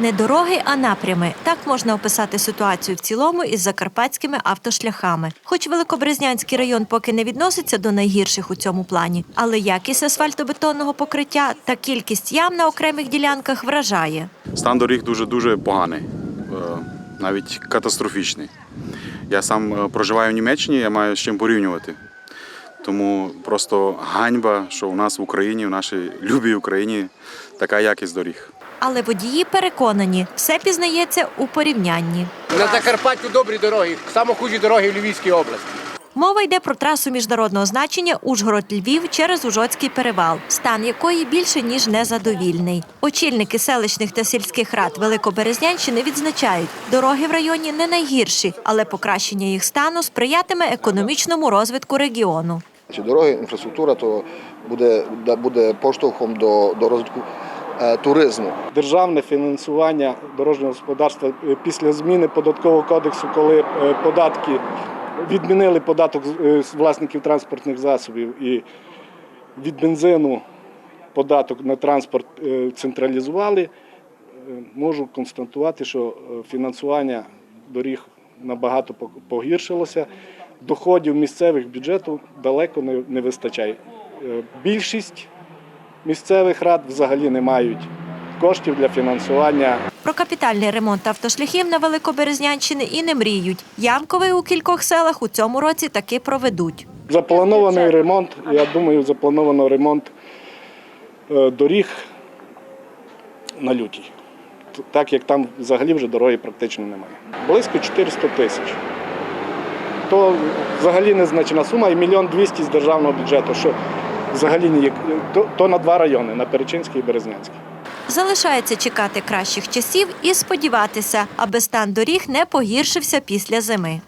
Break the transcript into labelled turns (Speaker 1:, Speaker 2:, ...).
Speaker 1: Не дороги, а напрями. Так можна описати ситуацію в цілому із закарпатськими автошляхами. Хоч Великобрезнянський район поки не відноситься до найгірших у цьому плані, але якість асфальтобетонного покриття та кількість ям на окремих ділянках вражає.
Speaker 2: Стан доріг дуже дуже поганий, е, навіть катастрофічний. Я сам е, проживаю в Німеччині, я маю з чим порівнювати. Тому просто ганьба, що у нас в Україні, в нашій любій Україні, така якість доріг.
Speaker 1: Але водії переконані, все пізнається у порівнянні.
Speaker 3: На Закарпаттю добрі дороги, саме хужі дороги в Львівській області.
Speaker 1: Мова йде про трасу міжнародного значення Ужгород-Львів через Ужгородський перевал, стан якої більше ніж незадовільний. Очільники селищних та сільських рад Великоберезнянщини відзначають, дороги в районі не найгірші, але покращення їх стану сприятиме економічному розвитку регіону.
Speaker 4: Ці дороги, інфраструктура, то буде, да- буде поштовхом до, до розвитку туризму.
Speaker 5: державне фінансування дорожнього господарства е, після зміни податкового кодексу, коли е, податки відмінили податок з- е, власників транспортних засобів і від бензину податок на транспорт е, централізували, е, можу констатувати, що е, фінансування доріг набагато погіршилося. Доходів місцевих бюджету далеко не, вистачає. Е, Більшість місцевих рад взагалі не мають коштів для фінансування
Speaker 1: Про капітальний ремонт автошляхів на Великоберезнянщині і не мріють. Ямковий у кількох селах у цьому році таки проведуть.
Speaker 5: Запланований ремонт, я думаю, заплановано ремонт е, доріг на лютій. Так як там взагалі вже дороги практично немає. Близько 400 тисяч. То взагалі незначна сума і мільйон двісті з державного бюджету, що взагалі ніяк, то, то на два райони на Перечинський і Березнянський.
Speaker 1: Залишається чекати кращих часів і сподіватися, аби стан доріг не погіршився після зими.